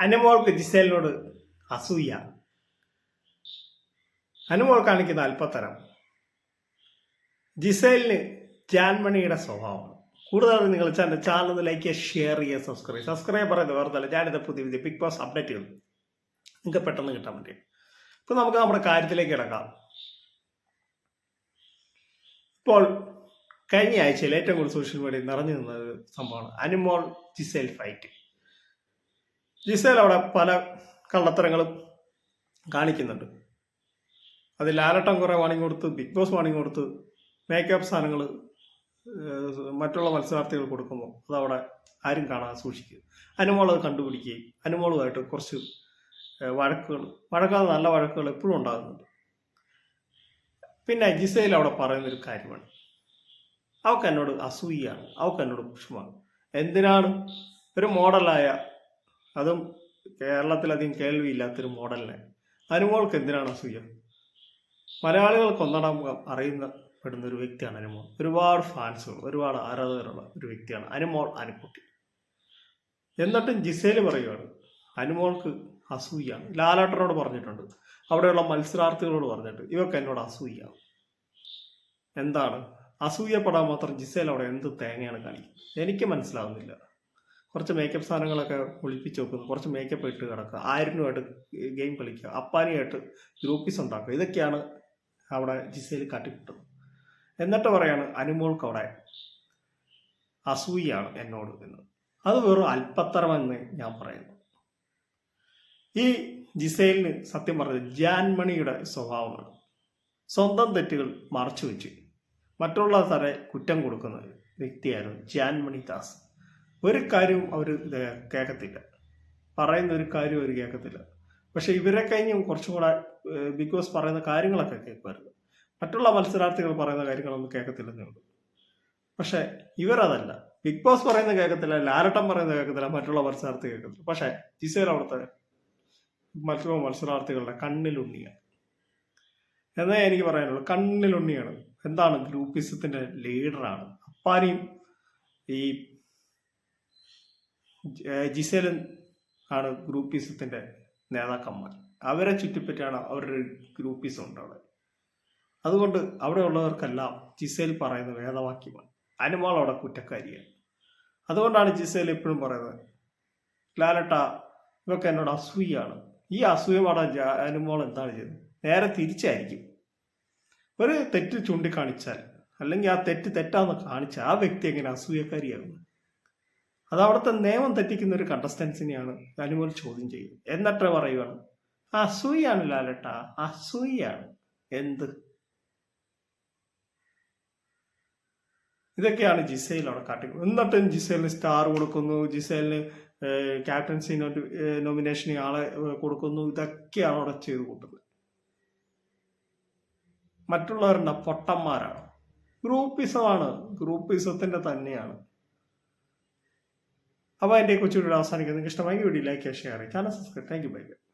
അനുമോൾക്ക് ജിസേലിനോട് അസൂയ. അനുമോൾ കാണിക്കുന്ന നാൽപ്പത്തരം. ജിസേലിന് ജാൻമണിയുടെ സ്വഭാവമാണ്. കൂടുതൽ നിങ്ങൾ ചാനൽ ചാനൽ ലൈക്ക് ചെയ്യുക ഷെയർ ചെയ്യുക സബ്സ്ക്രൈബ് സബ്സ്ക്രൈബ് പറയുന്നത് വേറെ ഞാനിത് പുതിയ പുതിയ ബിഗ് ബോസ് അപ്ഡേറ്റുകൾ നിങ്ങൾക്ക് പെട്ടെന്ന് കിട്ടാൻ വേണ്ടി ഇപ്പൊ നമുക്ക് നമ്മുടെ കാര്യത്തിലേക്ക് കിടക്കാം. ഇപ്പോൾ കഴിഞ്ഞ ആഴ്ചയിൽ ഏറ്റവും കൂടുതൽ സോഷ്യൽ മീഡിയയിൽ നിറഞ്ഞു നിന്നത് സംഭവമാണ്. അനിമോൾ ജിസേൽ ഫൈറ്റ് ജിസേൽ അവിടെ പല കള്ളത്തരങ്ങളും കാണിക്കുന്നുണ്ട്. അതിൽ ലാലട്ടം കുറെ വാണിംഗ് കൊടുത്ത് ബിഗ് ബോസ് വാണിംഗ് കൊടുത്ത് മേക്കപ്പ് സാധനങ്ങൾ മറ്റുള്ള മത്സരാർത്ഥികൾ കൊടുക്കുമ്പോൾ അതവിടെ ആരും കാണാൻ സൂക്ഷിക്കുക. അനുമോൾ അത് കണ്ടുപിടിക്കുകയും അനുമോളുമായിട്ട് കുറച്ച് വഴക്കുകൾ വഴക്കാതെ നല്ല വഴക്കുകൾ എപ്പോഴും ഉണ്ടാകുന്നുണ്ട്. പിന്നെ ജിസയിൽ അവിടെ പറയുന്നൊരു കാര്യമാണ്. അവൾക്ക് എന്നോട് അസൂയാണ് അവൾക്ക് എന്നോട് പുഷ്പമാണ് എന്തിനാണ്? ഒരു മോഡലായ അതും കേരളത്തിലധികം കേൾവിയില്ലാത്തൊരു മോഡലിനെ. അനുമോൾക്ക് എന്തിനാണ് അസൂയ? മലയാളികൾക്ക് ഒന്നടാം അറിയുന്ന പെടുന്ന ഒരു വ്യക്തിയാണ് അനുമോൾ. ഒരുപാട് ഫാൻസുകൾ ഒരുപാട് ആരാധകരുള്ള ഒരു വ്യക്തിയാണ് അനുമോൾ അനുക്കുട്ടി എന്നിട്ടും ജിസേൽ പറയുകയാണ് അനുമോൾക്ക് അസൂയാണ്. ലാലാട്ടനോട് പറഞ്ഞിട്ടുണ്ട് അവിടെയുള്ള മത്സരാർത്ഥികളോട് പറഞ്ഞിട്ട് ഇവക്ക് എന്നോട് അസൂയാണ് എന്താണ്? അസൂയപ്പെടാൻ മാത്രം ജിസേൽ അവിടെ എന്ത് തേങ്ങയാണ് കാണിക്കുന്നത്? എനിക്ക് മനസ്സിലാവുന്നില്ല. കുറച്ച് മേക്കപ്പ് സാധനങ്ങളൊക്കെ ഒളിപ്പിച്ച് വെക്കുന്നു കുറച്ച് മേക്കപ്പ് ഇട്ട് കിടക്കുക. ആയിരനുമായിട്ട് ഗെയിം കളിക്കുക. അപ്പാനിയായിട്ട് ഗ്രൂപ്പീസ് ഉണ്ടാക്കുക. ഇതൊക്കെയാണ് അവിടെ ജിസയിൽ കാട്ടിക്കിട്ടുന്നത്. എന്നിട്ട് പറയാണ് അനുമോൾക്ക് അവിടെ അസൂയാണ് എന്നോട് എന്ന്. അത് വെറും അല്പത്തരമെന്ന് ഞാൻ പറയുന്നു. ഈ ജിസൈലിന് സത്യം പറഞ്ഞത് ജാൻമണിയുടെ സ്വഭാവമാണ്. സ്വന്തം തെറ്റുകൾ മറച്ചു വെച്ച് മറ്റുള്ള തരെ കുറ്റം കൊടുക്കുന്ന വ്യക്തിയായിരുന്നു ജാൻമണി ദാസ്. ഒരു കാര്യവും അവർ കേൾക്കത്തില്ല പറയുന്ന ഒരു കാര്യവും അവർ കേൾക്കത്തില്ല പക്ഷെ ഇവരെ കഴിഞ്ഞും കുറച്ചും കൂടെ ബിഗ് ബോസ് പറയുന്ന കാര്യങ്ങളൊക്കെ കേൾക്കുമായിരുന്നു. മറ്റുള്ള മത്സരാർത്ഥികൾ പറയുന്ന കാര്യങ്ങളൊന്നും കേൾക്കത്തില്ലെന്നേ ഉള്ളൂ. പക്ഷെ ഇവരതല്ല. ബിഗ് ബോസ് പറയുന്ന കേൾക്കത്തില്ല ലാലട്ടം പറയുന്ന കേൾക്കത്തില്ല മറ്റുള്ള മത്സരാർത്ഥി കേൾക്കത്തില്ല പക്ഷെ ജിസേൽ അവിടുത്തെ മറ്റുള്ള മത്സരാർത്ഥികളുടെ കണ്ണിലുണ്ണിയാണ് എന്നേ എനിക്ക് പറയാനുള്ളൂ കണ്ണിലുണ്ണിയാണ്. എന്താണ് ഗ്രൂപ്പിസത്തിന്റെ ലീഡറാണ്. അപ്പാനിയും ഈ ജ- ജിസേലും ആണ് ഗ്രൂപ്പീസത്തിന്റെ നേതാക്കന്മാർ. അവരെ ചുറ്റിപ്പറ്റിയാണ് അവരുടെ ഒരു ഉണ്ടാവുന്നത്. ഉണ്ട് അതുകൊണ്ട് അവിടെ ഉള്ളവർക്കെല്ലാം ജിസേൽ പറയുന്ന വേദവാക്യമാണ്. അനുമാൾ അവിടെ കുറ്റക്കാരിയാണ്. അതുകൊണ്ടാണ് ജിസേൽ എപ്പോഴും പറയുന്നത് ലാലട്ട ഇവക്ക് എന്നോട് അസൂയാണ്. ഈ അസൂയമാണ് അനുമോൾ എന്താണ് ചെയ്തത് നേരെ തിരിച്ചായിരിക്കും. ഒരു തെറ്റ് ചൂണ്ടിക്കാണിച്ചാൽ അല്ലെങ്കിൽ ആ തെറ്റ് തെറ്റാന്ന് കാണിച്ചാൽ ആ വ്യക്തി എങ്ങനെ അസൂയക്കാരിയാകും അത് അവിടുത്തെ നിയമം തെറ്റിക്കുന്ന ഒരു കണ്ടസ്റ്റൻസിനെയാണ് അനുമോൾ ചോദ്യം ചെയ്യുന്നത്. എന്നിട്ട് പറയുകയാണ് അസൂയാണ് ലാലട്ട അസൂയാണ്. എന്ത്? ഇതൊക്കെയാണ് ജിസൈൽ അവിടെ കാട്ടി എന്നിട്ടും ജിസൈലിന് സ്റ്റാർ കൊടുക്കുന്നു ജിസൈലിന് ക്യാപ്റ്റൻസി നോമിനേഷൻ ആളെ കൊടുക്കുന്നു. ഇതൊക്കെയാണ് അവിടെ ചെയ്തു കൂട്ടുന്നത്. മറ്റുള്ളവരുടെ പൊട്ടന്മാരാണ്. ഗ്രൂപ്പിസമാണ് ഗ്രൂപ്പിസത്തിന്റെ തന്നെയാണ്. അപ്പോൾ എന്റെ കൊച്ചുകൂടി അവസാനിക്കുന്നത് നിങ്ങൾക്ക് ഇഷ്ടമായി video like share channel subscribe thank you bye bye